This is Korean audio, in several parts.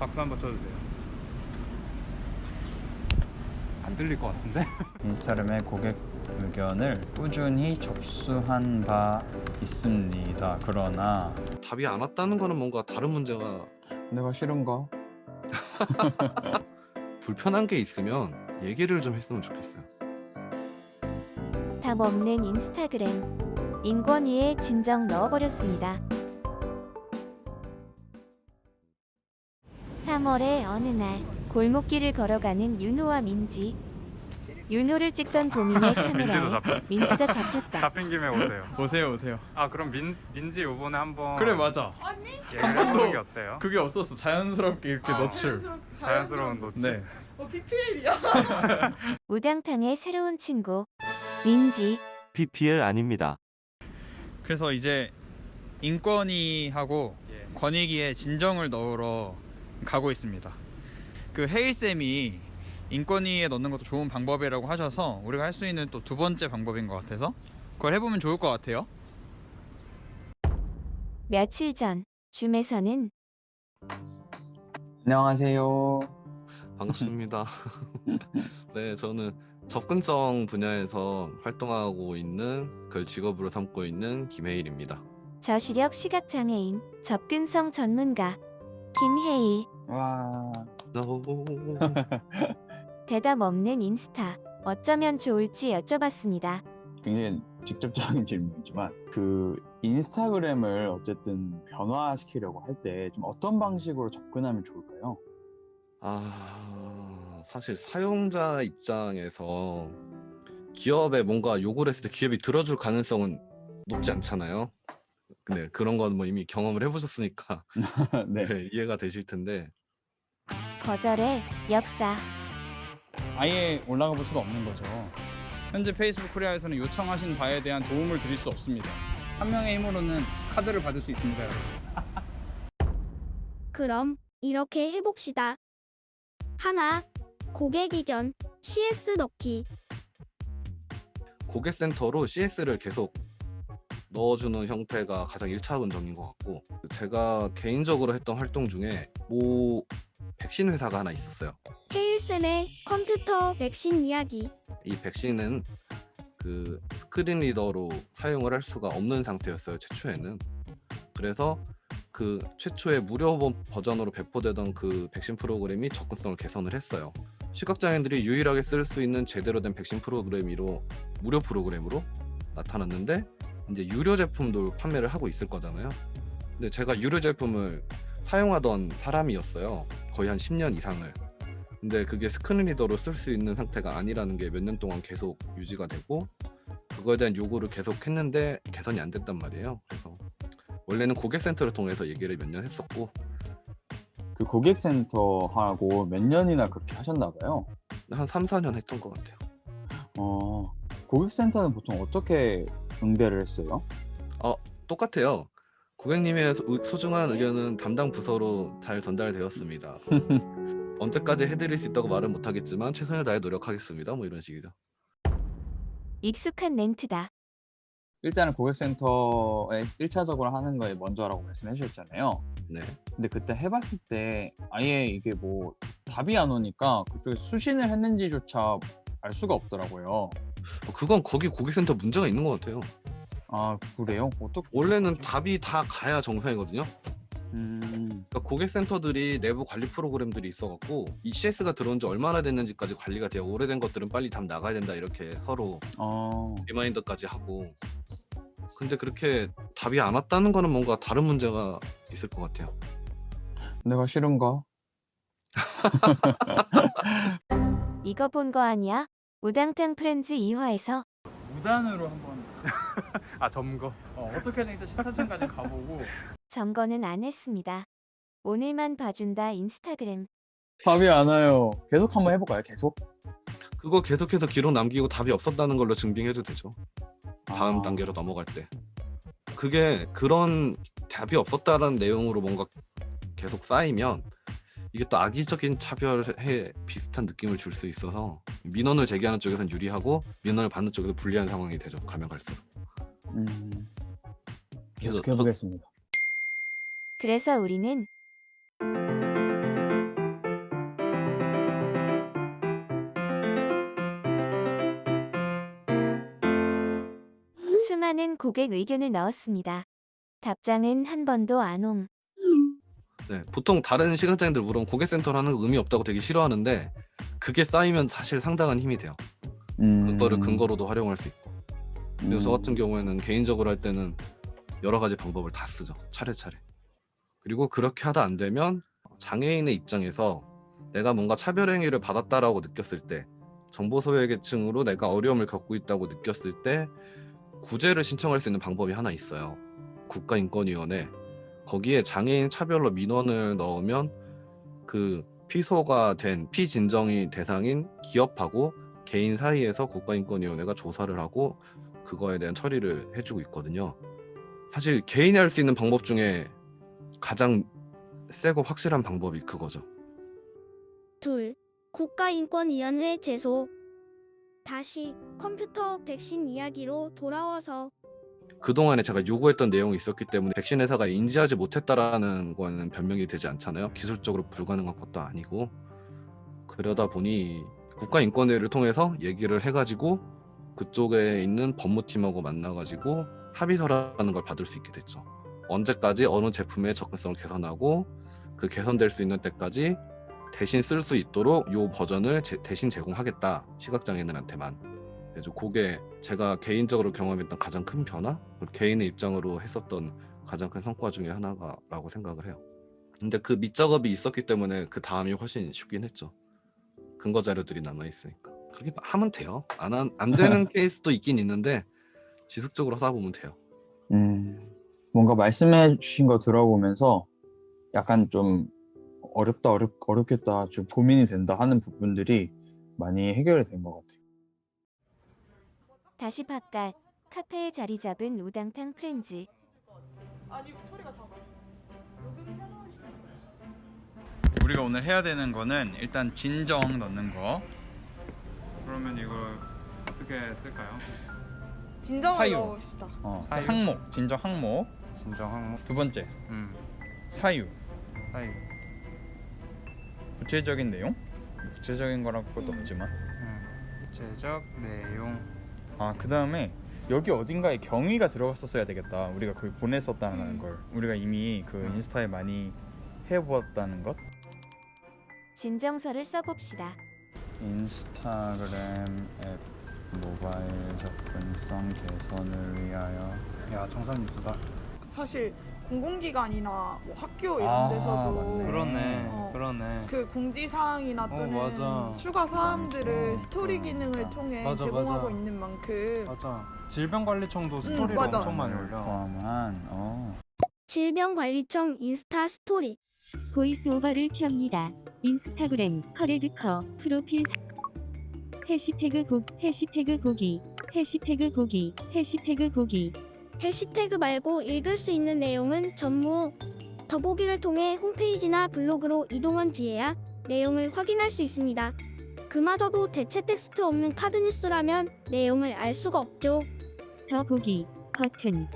박수 한번 쳐주세요. 안 들릴 것 같은데? 인스타그램에 고객 의견을 꾸준히 접수한 바 있습니다. 그러나 답이 안 왔다는 거는 뭔가 다른 문제가 내가 싫은가? 불편한 게 있으면 얘기를 좀 했으면 좋겠어요. 답 없는 인스타그램. 인권위에 진정 넣어버렸습니다. 3월의 어느 날 골목길을 걸어가는 윤호와 민지. 윤호를 찍던 보민의 민지도 카메라에 잡혔어. 민지가 잡혔다. 잡힌 김에 오세요. 오세요 오세요. 아 그럼 민 민지 요번에 한번 그래 맞아. 얘기를 한 번도 해보는 게 어때요? 그게 없었어. 자연스럽게 이렇게 노출. 자연스러운 노출. 네. 어, PPL이야. 우당탕의 새로운 친구 민지. PPL 아닙니다. 그래서 이제 인권위하고 예. 권익위에 진정을 넣으러 가고 있습니다. 그 헤일 쌤이 인권위에 넣는 것도 좋은 방법이라고 하셔서 우리가 할 수 있는 또 두 번째 방법인 것 같아서 그걸 해보면 좋을 것 같아요. 며칠 전 줌에서는 안녕하세요. 반갑습니다. 네, 저는 접근성 분야에서 활동하고 있는 그걸 직업으로 삼고 있는 김혜일입니다. 저시력 시각장애인 접근성 전문가 김혜일. 와. No. 대답 없는 인스타. 어쩌면 좋을지 여쭤봤습니다. 굉장히 직접적인 질문이지만 그 인스타그램을 어쨌든 변화시키려고 할 때 좀 어떤 방식으로 접근하면 좋을까요? 아, 사실 사용자 입장에서 기업에 뭔가 요구를 했을 때 기업이 들어줄 가능성은 높지 않잖아요. 근데 그런 건 뭐 이미 경험을 해보셨으니까 네. 네, 이해가 되실 텐데 거절의 역사. 아예 올라가 볼 수가 없는 거죠. 현재 페이스북 코리아에서는 요청하신 바에 대한 도움을 드릴 수 없습니다. 한 명의 힘으로는 카드를 받을 수 있습니다, 여러분. 그럼 이렇게 해봅시다. 하나, 고객 의견, CS 넣기. 고객센터로 CS를 계속 넣어주는 형태가 가장 1차원적인 것 같고 제가 개인적으로 했던 활동 중에 모 백신 회사가 하나 있었어요. 헤일쌤의 컴퓨터 백신 이야기. 이 백신은 그 스크린 리더로 사용을 할 수가 없는 상태였어요 최초에는 그래서 그 최초의 무료 버- 버전으로 배포되던 그 백신 프로그램이 접근성을 개선을 했어요 시각장애인들이 유일하게 쓸 수 있는 제대로 된 백신 프로그램으로 무료 프로그램으로 나타났는데 이제 유료 제품도 판매를 하고 있을 거잖아요 근데 제가 유료 제품을 사용하던 사람이었어요 거의 한 10년 이상을 근데 그게 스크린 리더로 쓸 수 있는 상태가 아니라는 게 몇 년 동안 계속 유지가 되고 그거에 대한 요구를 계속 했는데 개선이 안 됐단 말이에요. 그래서 원래는 고객센터를 통해서 얘기를 몇 년 했었고 그 고객센터하고 몇 년이나 그렇게 하셨나 봐요. 한 3, 4년 했던 것 같아요. 어, 고객센터는 보통 어떻게 응대를 했어요? 똑같아요. 고객님의 소- 소중한 의견은 담당 부서로 잘 전달되었습니다. 언제까지 해드릴 수 있다고 말은 못하겠지만 최선을 다해 노력하겠습니다. 뭐 이런 식이죠. 익숙한 멘트다. 일단은 고객센터에 1차적으로 하는 거에 먼저라고 말씀해 주셨잖아요. 네. 근데 그때 해봤을 때 아예 이게 뭐 답이 안 오니까 그쪽에 수신을 했는지조차 알 수가 없더라고요. 어, 그건 거기 고객센터 문제가 있는 것 같아요. 아 그래요? 어떻게? 원래는 답이 다 가야 정상이거든요. 음, 그러니까 고객센터들이 내부 관리 프로그램들이 있어갖고 이 CS가 들어온 지 얼마나 됐는지까지 관리가 돼요. 오래된 것들은 빨리 답 나가야 된다 이렇게 서로 어, 리마인더까지 하고. 근데 그렇게 답이 안 왔다는 거는 뭔가 다른 문제가 있을 것 같아요. 내가 싫은가? 이거 본 거 아니야? 우당탕 프렌즈 2화에서 무단으로 한번 아 점거. 어, 어떻게든 일단 14층까지 가보고 점거는 안 했습니다. 오늘만 봐준다 인스타그램. 답이 안 와요. 계속 한번 해볼까요? 계속? 그거 계속해서 기록 남기고 답이 없었다는 걸로 증빙해도 되죠. 다음 아. 단계로 넘어갈 때. 그게 그런 답이 없었다라는 내용으로 뭔가 계속 쌓이면 이게 또 악의적인 차별에 비슷한 느낌을 줄 수 있어서 민원을 제기하는 쪽에서는 유리하고 민원을 받는 쪽에서 불리한 상황이 되죠. 가면 갈수록. 음, 계속해 보겠습니다. 그래서 우리는 수많은 고객 의견을 넣었습니다. 답장은 한 번도 안 옴. 네, 보통 다른 시각장애인들 물론 고객센터를 하는 거 의미 없다고 되게 싫어하는데 그게 쌓이면 사실 상당한 힘이 돼요. 음, 그거를 근거로도 활용할 수 있고. 그래서 저 음. 같은 경우에는 개인적으로 할 때는 여러 가지 방법을 다 쓰죠. 차례차례. 그리고 그렇게 하다 안 되면 장애인의 입장에서 내가 뭔가 차별 행위를 받았다라고 느꼈을 때 정보 소외 계층으로 내가 어려움을 겪고 있다고 느꼈을 때 구제를 신청할 수 있는 방법이 하나 있어요. 국가인권위원회 거기에 장애인 차별로 민원을 넣으면 그 피소가 된 피진정이 대상인 기업하고 개인 사이에서 국가인권위원회가 조사를 하고 그거에 대한 처리를 해주고 있거든요. 사실 개인이 할 수 있는 방법 중에 가장 세고 확실한 방법이 그거죠. 둘. 국가인권위원회 제소. 다시 컴퓨터 백신 이야기로 돌아와서 그동안에 제가 요구했던 내용이 있었기 때문에 백신 회사가 인지하지 못했다라는 거는 변명이 되지 않잖아요. 기술적으로 불가능한 것도 아니고 그러다 보니 국가인권회를 통해서 얘기를 해가지고 그쪽에 있는 법무팀하고 만나가지고 합의서라는 걸 받을 수 있게 됐죠. 언제까지 어느 제품의 접근성을 개선하고 그 개선될 수 있는 때까지 대신 쓸 수 있도록 요 버전을 제- 대신 제공하겠다 시각장애인들한테만 그래서 그게 제가 개인적으로 경험했던 가장 큰 변화 개인의 입장으로 했었던 가장 큰 성과 중에 하나가라고 생각을 해요. 근데 그 밑작업이 있었기 때문에 그 다음이 훨씬 쉽긴 했죠. 근거 자료들이 남아 있으니까 그렇게 하면 돼요. 안 한- 안 되는 케이스도 있긴 있는데 지속적으로 하다 보면 돼요. 음, 뭔가 말씀해 주신 거 들어보면서 약간 좀 어렵다, 어렵, 어렵겠다, 좀 고민이 된다 하는 부분들이 많이 해결이 된 것 같아요. 다시 바깥 카페에 자리 잡은 우당탕 프렌즈. 아니 소리가 작아. 녹음 켜놓으시면 우리가 오늘 해야 되는 거는 일단 진정 넣는 거. 그러면 이거 어떻게 쓸까요? 진정을 사유. 넣읍시다. 어, 사유. 항목, 진정 항목. 진정 항목. 두 번째, 음. 사유. 사유. 구체적인 내용? 뭐 구체적인 거라고 것도 없지만. 음. 구체적 내용. 아, 그 다음에 여기 어딘가에 경위가 들어갔었어야 되겠다. 우리가 거기 보냈었다는 걸. 우리가 이미 그 음. 인스타에 많이 해보았다는 것. 진정서를 써봅시다. 인스타그램 앱 모바일 접근성 개선을 위하여. 야 청산 뉴스다. 사실 공공기관이나 뭐 학교 이런 아, 데서도 맞네. 그러네. 어. 그러네. 그 공지사항이나 어, 또는 맞아. 추가 사항들을 어, 스토리 어, 기능을 맞아. 통해 맞아, 제공하고 맞아. 있는 만큼 맞아. 질병관리청도 스토리로 맞아. 엄청 많이 올려. 포함한 어. 질병관리청 인스타 스토리. 보이스오버를 켭니다. 인스타그램 커레드커 프로필 사- 해시태그 고 해시태그 고기 해시태그 고기 해시태그 고기 해시태그 말고 읽을 수 있는 내용은 전무. 더보기를 통해 홈페이지나 블로그로 이동한 뒤에야 내용을 확인할 수 있습니다. 그마저도 대체 텍스트 없는 카드뉴스라면 내용을 알 수가 없죠. 더 보기 버튼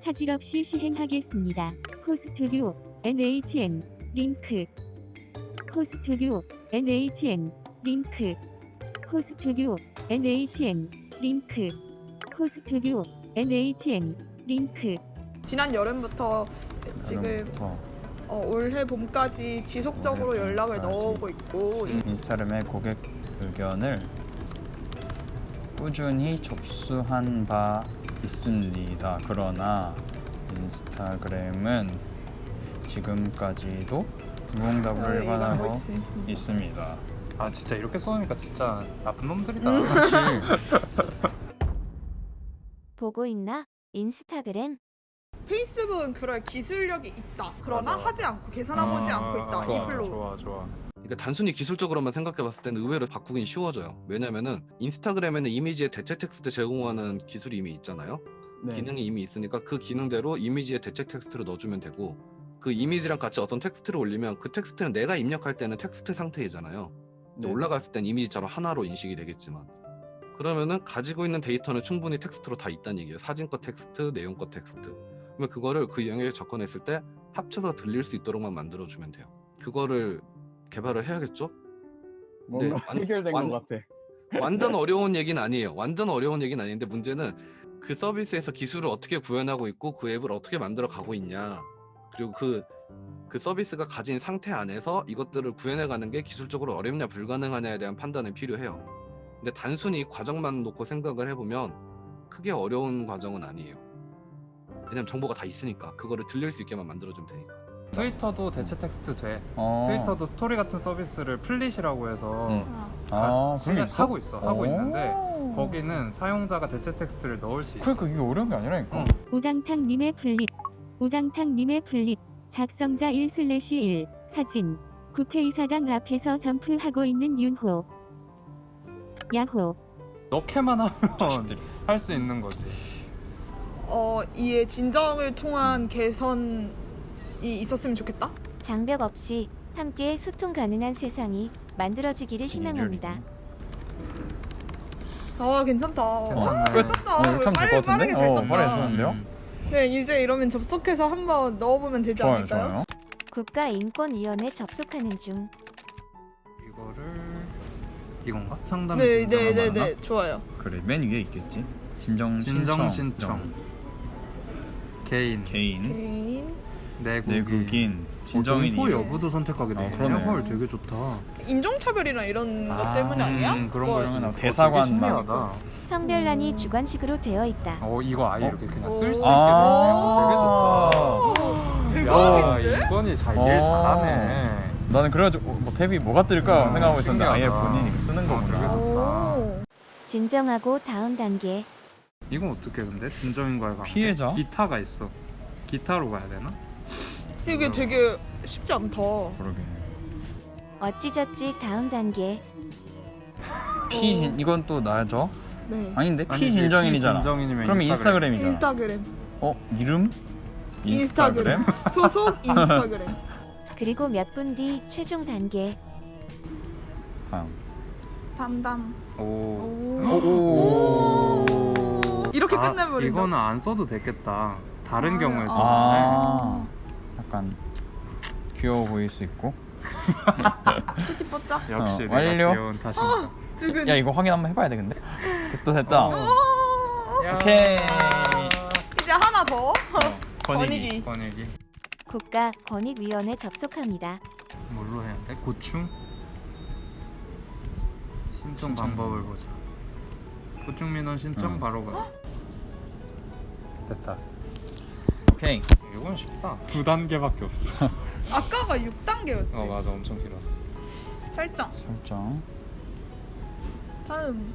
차질 없이 시행하겠습니다. 코스프뷰 NHN 링크 코스프뷰 NHN 링크. 코스프뷰 NHN 링크. 코스프뷰 NHN 링크. 지난 여름부터 지금 여름부터. 어, 올해 봄까지 지속적으로 올해 연락을 봄까지. 넣어오고 있고. 인스타그램의 고객 의견을 꾸준히 접수한 바 있습니다. 그러나 인스타그램은 지금까지도 무응답을 어, 일관하고 일관하고 있습니다. 있습니다. 아 진짜 이렇게 쏘니까 진짜 나쁜 놈들이다. 음. 그렇지. 보고 있나? 인스타그램 페이스북은 그럴 기술력이 있다. 그러나 맞아. 하지 않고 개선해보지 아, 않고 있다. 좋아, 이 플로우. 좋아 좋아. 그러니까 단순히 기술적으로만 생각해봤을 때는 의외로 바꾸긴 쉬워져요. 왜냐면은 인스타그램에는 이미지에 대체 텍스트 제공하는 기술이 이미 있잖아요. 네. 기능이 이미 있으니까 그 기능대로 이미지에 대체 텍스트를 넣어주면 되고 그 이미지랑 같이 어떤 텍스트를 올리면 그 텍스트는 내가 입력할 때는 텍스트 상태이잖아요. 근데 네. 올라갔을 땐 이미지처럼 하나로 인식이 되겠지만 그러면은 가지고 있는 데이터는 충분히 텍스트로 다 있다는 얘기예요. 사진과 텍스트, 내용과 텍스트. 그러면 그거를 그 영역에 접근했을 때 합쳐서 들릴 수 있도록만 만들어주면 돼요. 그거를 개발을 해야겠죠? 뭔가 네, 완- 해결된 완- 것 같아. 완전 어려운 얘기는 아니에요. 완전 어려운 얘기는 아닌데 문제는 그 서비스에서 기술을 어떻게 구현하고 있고 그 앱을 어떻게 만들어 가고 있냐 그리고 그, 그 서비스가 가진 상태 안에서 이것들을 구현해가는 게 기술적으로 어렵냐 불가능하냐에 대한 판단이 필요해요 근데 단순히 과정만 놓고 생각을 해보면 크게 어려운 과정은 아니에요 왜냐면 정보가 다 있으니까 그거를 들릴 수 있게만 만들어주면 되니까 트위터도 대체 텍스트 돼. 어. 트위터도 스토리 같은 서비스를 플릿이라고 해서 응. 아, 아, 그런 게 실행- 있어? 하고 있어. 하고 오. 있는데 거기는 사용자가 대체 텍스트를 넣을 수 있어. 그러니까 이게 어려운 게 아니라니까. 응. 우당탕님의 플릿 우당탕님의 플릿 작성자 1/1 사진 국회의사당 앞에서 점프하고 있는 윤호 야호 넣기만 하면 자식들이. 할 수 있는 거지. 어 이에 진정을 통한 개선이 있었으면 좋겠다. 장벽 없이 함께 소통 가능한 세상이 만들어지기를 희망합니다. 아 괜찮다. 괜찮네. 끝. 괜찮다. 어, 이렇게 하면 될 것 같은데? 빠르게 잘 어, 썼다. 빠르게 쓰는데요? 음. 네 이제 이러면 접속해서 한번 넣어보면 되지 좋아요, 않을까요? 좋아요. 국가인권위원회 접속하는 중 이거를 이건가? 상담 네, 진정 네, 네? 네, 좋아요. 그래, 맨 위에 있겠지. 진정 진정 신청. 신청. 개인, 개인, 개인 내국인, 내국인, 진정인 진정인 호 여부도 선택하게 돼. 아, 그러네. 헐 되게 좋다. 인종차별이나 이런 아, 것 때문 아니야? 음, 그런 뭐, 거 있어. 그러면 어, 되게 대사관 신기하다. 성별란이 주관식으로 되어 있다. 어 이거 아예 어? 이렇게 그냥 쓸 수 있게 아. 되게 좋다. 대박인데? 야 이건이 잘일 어. 잘하네. 나는 그래가지고 어, 뭐 탭이 뭐가 뜰까 음, 생각하고 있었는데 아예 신기하다. 본인이 쓰는 어, 되게 거구나. 좋다. 오. 진정하고 다음 단계 이건 어떻게 근데 진정인과의 관계? 피해자? 기타가 있어. 기타로 가야 되나? 이게 되게 쉽지 않다. 그러게. 어찌저찌 다음 단계 피진 이건 또 나죠? 네. 아닌데 아니지, 피 진정인이잖아. 피진정인이면 그러면 인스타그램. 인스타그램이잖아. 인스타그램. 어 이름? 인스타그램. 소속 인스타그램. 그리고 몇 분 뒤 최종 단계 다음. 담담. 오. 오. 이렇게 아, 끝내버린다. 이거는 안 써도 되겠다. 다른 아, 경우에 아. 아 약간 귀여워 보일 수 있고. 띠띠뽀짝. 역시 어, 내가 완료. 귀여운 탓인가. 두근. 야 이거 확인 한번 해봐야 되겠는데? 됐다 됐다. 어. 야. 오케이. 이제 하나 더. 어. 건이기. 번역이 국가 권익위원회 접속합니다. 뭘로 해야 돼? 고충? 신청 신청. 방법을 보자. 고충 민원 신청 응. 바로 가. 됐다. 오케이. 이건 쉽다. 두 단계밖에 없어. 아까가 6단계였지. 어 맞아, 엄청 길었어. 설정. 설정. 다음.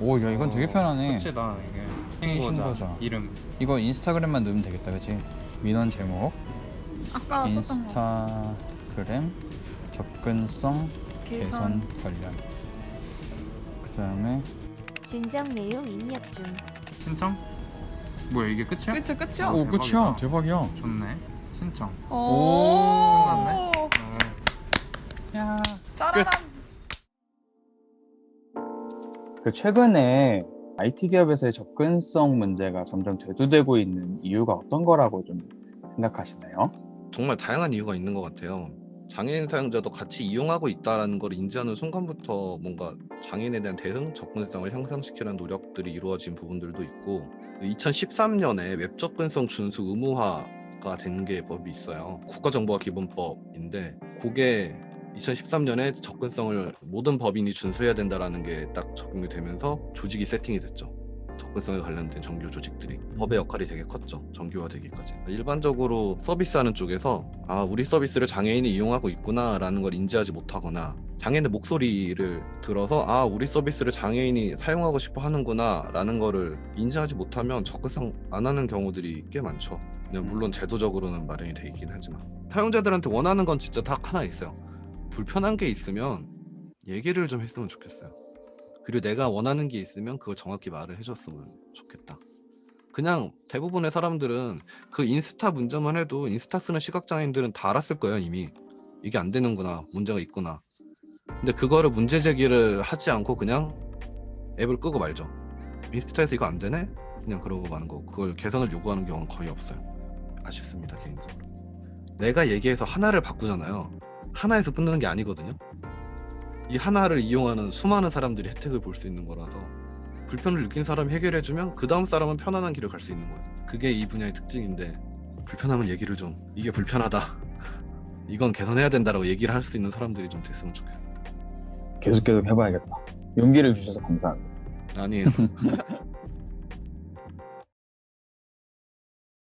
오, 야 이건 되게 어, 편하네. 끝이다 이게. 신고자. 신고자. 이름. 이거 인스타그램만 넣으면 되겠다, 그렇지? 민원 제목, 아까 썼던 거. 인스타그램 접근성 개선 관련. 그 다음에 진정 내용 입력 중 신청? 뭐야 이게 끝이야? 그치 끝이야. 오 끝이야, 대박이다. 대박이야. 좋네. 신청. 오. 끝났네. 어. 야. 짜라란. 그 최근에 IT 기업에서의 접근성 문제가 점점 대두되고 있는 이유가 어떤 거라고 좀 생각하시나요? 정말 다양한 이유가 있는 것 같아요. 장애인 사용자도 같이 이용하고 있다는 걸 인지하는 순간부터 뭔가 장애인에 대한 대응 접근성을 향상시키려는 노력들이 이루어진 부분들도 있고 2013년에 웹 접근성 준수 의무화가 된 게 법이 있어요. 국가정보화 기본법인데 그게 2013년에 접근성을 모든 법인이 준수해야 된다라는 게 딱 적용이 되면서 조직이 세팅이 됐죠. 접근성에 관련된 정규 조직들이 법의 역할이 되게 컸죠. 정규화되기까지. 일반적으로 서비스하는 쪽에서 아 우리 서비스를 장애인이 이용하고 있구나라는 걸 인지하지 못하거나 장애인의 목소리를 들어서 아 우리 서비스를 장애인이 사용하고 싶어 하는구나라는 거를 인지하지 못하면 접근성 안 하는 경우들이 꽤 많죠. 네, 물론 제도적으로는 마련이 돼 있긴 하지만. 사용자들한테 원하는 건 진짜 딱 하나 있어요. 불편한 게 있으면 얘기를 좀 했으면 좋겠어요 그리고 내가 원하는 게 있으면 그걸 정확히 말을 해줬으면 좋겠다. 그냥 대부분의 사람들은 그 인스타 문제만 해도 인스타 쓰는 시각장애인들은 다 알았을 거예요 이미 이게 안 되는구나 문제가 있구나. 근데 그거를 문제 제기를 하지 않고 그냥 앱을 끄고 말죠. 인스타에서 이거 안 되네? 그냥 그러고 마는 거고 그걸 개선을 요구하는 경우는 거의 없어요. 아쉽습니다 개인적으로. 내가 얘기해서 하나를 바꾸잖아요. 하나에서 끝나는 게 아니거든요. 이 하나를 이용하는 수많은 사람들이 혜택을 볼 수 있는 거라서 불편을 느낀 사람이 해결해주면 그 다음 사람은 편안한 길을 갈 수 있는 거야. 그게 이 분야의 특징인데 불편하면 얘기를 좀 이게 불편하다. 이건 개선해야 된다라고 얘기를 할 수 있는 사람들이 좀 됐으면 좋겠어. 계속 계속 해봐야겠다. 용기를 주셔서 감사합니다. 아니에요.